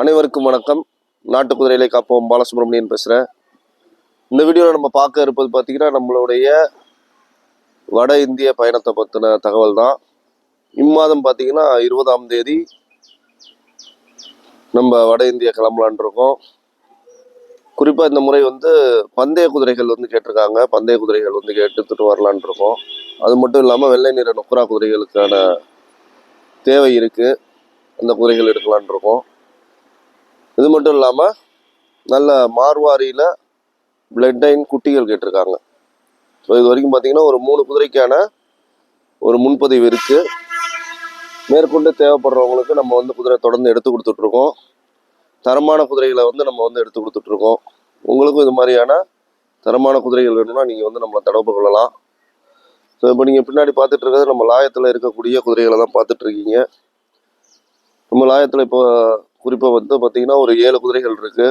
அனைவருக்கும் வணக்கம். நாட்டு குதிரையிலே காப்போம். பாலசுப்ரமணியன் பேசுகிறேன் இந்த வீடியோவில் நம்ம பார்க்க இருப்பது பார்த்திங்கன்னா நம்மளுடைய வட இந்திய பயணத்தை பற்றின தகவல் தான். இம்மாதம் பார்த்தீங்கன்னா இருபதாம் தேதி நம்ம வட இந்தியா கிளம்பலான் இருக்கோம். குறிப்பாக இந்த முறை வந்து பந்தய குதிரைகள் வந்து கேட்டிருக்காங்க. பந்தய குதிரைகள் வந்து கேட்டுட்டு வரலான் இருக்கோம். அது மட்டும் இல்லாமல் வெள்ளை நிற நொக்கரா குதிரைகளுக்கான தேவை இருக்குது அந்த குதிரைகள் எடுக்கலான் இருக்கோம். இது மட்டும் இல்லாமல் நல்ல மார்வாரியில் பிளட் டைன் குட்டிகள் கேட்டிருக்காங்க. ஸோ இது வரைக்கும் பார்த்தீங்கன்னா ஒரு மூணு குதிரைக்கான ஒரு முன்பதிவு இருக்குது மேற்கொண்டு தேவைப்படுறவங்களுக்கு நம்ம வந்து குதிரை தொடர்ந்து எடுத்து கொடுத்துட்ருக்கோம். தரமான குதிரைகளை வந்து நம்ம வந்து எடுத்து கொடுத்துட்ருக்கோம். உங்களுக்கும் இது மாதிரியான தரமான குதிரைகள் வேணும்னா நீங்கள் வந்து நம்மளை தொடர்பு கொள்ளலாம். ஸோ இப்போ நீங்கள் பின்னாடி பார்த்துட்டு இருக்கிறது நம்ம லாயத்தில் இருக்கக்கூடிய குதிரைகளை தான் பார்த்துட்ருக்கீங்க நம்ம லாயத்தில் இப்போ குறிப்பாக வந்து பார்த்தீங்கன்னா ஒரு ஏழு குதிரைகள் இருக்குது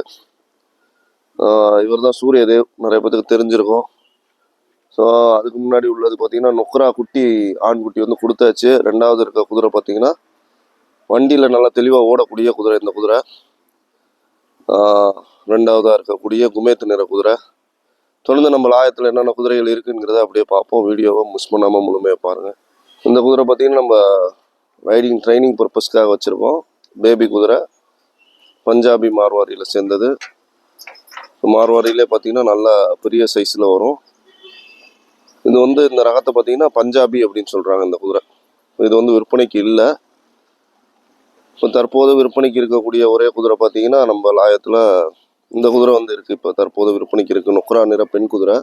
இவர் தான் சூரியதேவ் நிறைய பேத்துக்கு தெரிஞ்சிருக்கும். ஸோ அதுக்கு முன்னாடி உள்ளது பார்த்தீங்கன்னா நொக்ரா குட்டி ஆண் குட்டி வந்து கொடுத்தாச்சு. ரெண்டாவது இருக்க குதிரை பார்த்தீங்கன்னா வண்டியில் நல்லா தெளிவாக ஓடக்கூடிய குதிரை இந்த குதிரை. ரெண்டாவதாக இருக்கக்கூடிய குமேத்து நிற குதிரை. தொடர்ந்து நம்ம லாயத்தில் என்னென்ன குதிரைகள் இருக்குங்கிறத அப்படியே பார்ப்போம். வீடியோவை மிஸ் பண்ணாமல் முழுமையாக பாருங்கள் இந்த குதிரை பார்த்தீங்கன்னா நம்ம ரைடிங் ட்ரைனிங் பர்பஸ்க்காக வச்சுருக்கோம். பேபி குதிரை. பஞ்சாபி மார்வாரியில் சேர்ந்தது. மார்வாரியிலே பார்த்தீங்கன்னா நல்லா பெரிய சைஸில் வரும். இது வந்து இந்த ரகத்தை பார்த்தீங்கன்னா பஞ்சாபி அப்படின்னு சொல்கிறாங்க இந்த குதிரை. இது வந்து விற்பனைக்கு இல்லை. இப்போ தற்போது விற்பனைக்கு இருக்கக்கூடிய ஒரே குதிரை பார்த்தீங்கன்னா நம்ம லாயத்தில் இந்த குதிரை வந்து இருக்குது இப்போ தற்போது விற்பனைக்கு இருக்குது நொக்ரா நிற பெண் குதிரை.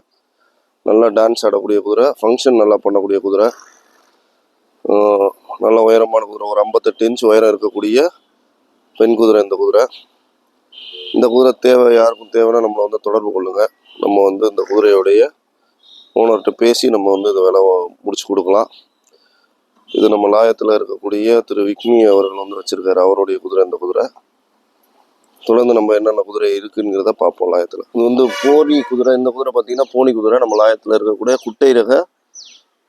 நல்லா டான்ஸ் ஆடக்கூடிய குதிரை. ஃபங்க்ஷன் நல்லா பண்ணக்கூடிய குதிரை. நல்ல உயரமான குதிரை. ஒரு ஐம்பத்தெட்டு இன்ச் உயரம் இருக்கக்கூடிய பெண் குதிரை இந்த குதிரை. இந்த குதிரை தேவை யாருக்கும் தேவைன்னா நம்மளை வந்து தொடர்பு கொள்ளுங்கள் நம்ம வந்து இந்த குதிரையுடைய ஓனர்கிட்ட பேசி நம்ம வந்து இந்த வேலை முடிச்சு கொடுக்கலாம். இது நம்ம லாயத்தில் இருக்கக்கூடிய திரு விக்னி அவர்கள் வந்து வச்சுருக்காரு. அவருடைய குதிரை இந்த குதிரை. தொடர்ந்து நம்ம என்னென்ன குதிரை இருக்குங்கிறத பார்ப்போம் லாயத்தில். இது வந்து போனி குதிரை இந்த குதிரை பார்த்தீங்கன்னா போனி குதிரை. நம்ம லாயத்தில் இருக்கக்கூடிய குட்டை ரக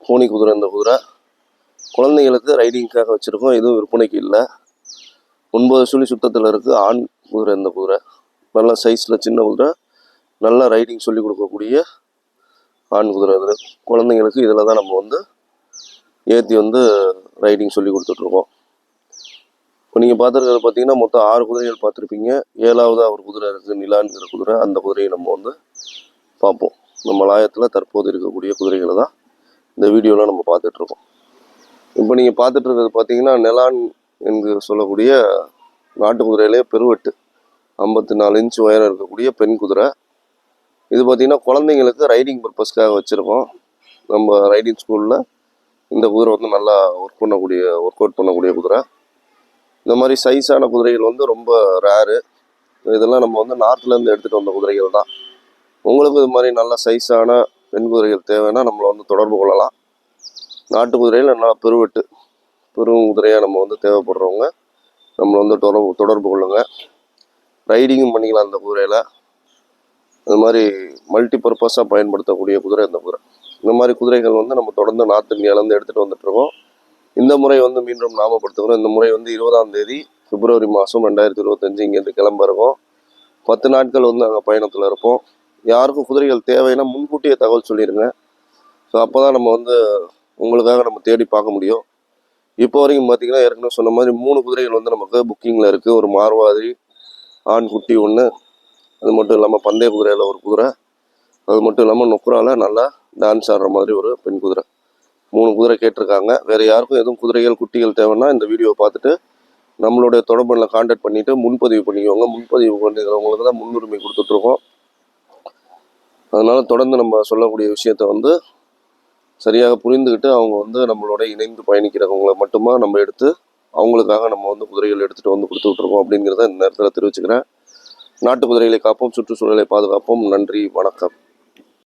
போனி குதிரை இந்த குதிரை. குழந்தைங்களுக்கு ரைடிங்க்காக வச்சுருக்கோம். எதுவும் விற்பனைக்கு இல்லை. ஒன்பது சுழி சுத்தத்தில் இருக்குது ஆண் குதிரை இந்த குதிரை நல்ல சைஸில் சின்ன குதிரை நல்ல ரைடிங் சொல்லி கொடுக்கக்கூடிய ஆண் குதிரை இது குழந்தைங்களுக்கு இதில் தான் நம்ம வந்து ஏற்றி வந்து ரைடிங் சொல்லி கொடுத்துட்ருக்கோம் இப்போ நீங்கள் பார்த்துருக்கிறது பார்த்தீங்கன்னா மொத்தம் ஆறு குதிரைகள் பார்த்துருப்பீங்க. ஏழாவது ஒரு குதிரை இருக்குது நிலான்கிற குதிரை. அந்த குதிரையை நம்ம வந்து பார்ப்போம். நம்ம லாயத்தில் தற்போது இருக்கக்கூடிய குதிரைகளை தான் இந்த வீடியோவில் நம்ம பார்த்துட்ருக்கோம் இப்போ நீங்கள் பார்த்துட்டு இருக்கிறது பார்த்தீங்கன்னா நிலான் என்று சொல்லக்கூடிய நாட்டு குதிரையிலே பெருவெட்டு. ஐம்பத்தி நாலு இன்ச் உயரம் இருக்கக்கூடிய பெண் குதிரை. இது பார்த்திங்கன்னா குழந்தைங்களுக்கு ரைடிங் பர்பஸ்க்காக வச்சுருக்கோம். நம்ம ரைடிங் ஸ்கூலில் இந்த குதிரை வந்து நல்லா ஒர்க் பண்ணக்கூடிய ஒர்க் அவுட் பண்ணக்கூடிய குதிரை. இந்த மாதிரி சைஸான குதிரைகள் வந்து ரொம்ப ரேரு இதெல்லாம் நம்ம வந்து நார்த்லேருந்து எடுத்துகிட்டு வந்த குதிரைகள் தான். உங்களுக்கு இது மாதிரி நல்ல சைஸான பெண் குதிரைகள் தேவைன்னா நம்மளை வந்து தொடர்பு கொள்ளலாம். நாட்டு குதிரையில் நல்லா பெருவெட்டு. மிகவும் குதிரையாக நம்ம வந்து தேவைப்படுறவங்க நம்மளை வந்து தொடர்பு தொடர்பு கொள்ளுங்க. ரைடிங்கும் பண்ணிக்கலாம் அந்த குதிரையில். அது மாதிரி மல்டி பர்பஸாக பயன்படுத்தக்கூடிய குதிரை இந்த குதிரை. இந்த மாதிரி குதிரைகள் வந்து நம்ம தொடர்ந்து நார்த் இந்தியாவிலேருந்து எடுத்துகிட்டு வந்துட்டுருக்கோம். இந்த முறை வந்து மீண்டும் நாமப்படுத்துகிறோம். இந்த முறை வந்து இருபதாம் தேதி பிப்ரவரி மாதம் ரெண்டாயிரத்தி இருபத்தஞ்சு இங்கேருந்து கிளம்ப பத்து நாட்கள் வந்து அங்கே பயணத்தில் இருப்போம். யாருக்கும் குதிரைகள் தேவைன்னா முன்கூட்டியே தகவல் சொல்லிடுங்க ஸோ அப்போ தான் நம்ம வந்து உங்களுக்காக நம்ம தேடி பார்க்க முடியும். இப்போ வரைக்கும் பார்த்தீங்கன்னா ஏற்கனவே சொன்ன மாதிரி மூணு குதிரைகள் வந்து நமக்கு புக்கிங்கில் இருக்குது ஒரு மார்வாதி ஆண் குட்டி ஒன்று அது மட்டும் இல்லாமல் பந்தய குதிரையில் ஒரு குதிரை. அது மட்டும் இல்லாமல் நொக்குரால நல்லா டான்ஸ் ஆடுற மாதிரி ஒரு பெண் குதிரை. மூணு குதிரை கேட்டிருக்காங்க. வேறு யாருக்கும் எதுவும் குதிரைகள் குட்டிகள் தேவைன்னா இந்த வீடியோவை பார்த்துட்டு நம்மளுடைய தொடர்பில் காண்டாக்ட் பண்ணிவிட்டு முன்பதிவு பண்ணிக்கோங்க. முன்பதிவு பண்ணிக்கிறவங்களுக்கு தான் முன்னுரிமை கொடுத்துட்ருக்கோம் அதனால் தொடர்ந்து நம்ம சொல்லக்கூடிய விஷயத்த வந்து சரியாக புரிந்துக்கிட்டு அவங்க வந்து நம்மளோட இணைந்து பயணிக்கிறவங்களை மட்டுமா நம்ம எடுத்து அவங்களுக்காக நம்ம வந்து குதிரைகள் எடுத்துகிட்டு வந்து கொடுத்துட்ருக்கோம் அப்படிங்கிறத இந்த நேரத்தில் தெரிவிச்சுக்கிறேன். நாட்டு குதிரைகளை காப்போம் சுற்றுச்சூழலை பாதுகாப்போம். நன்றி வணக்கம்.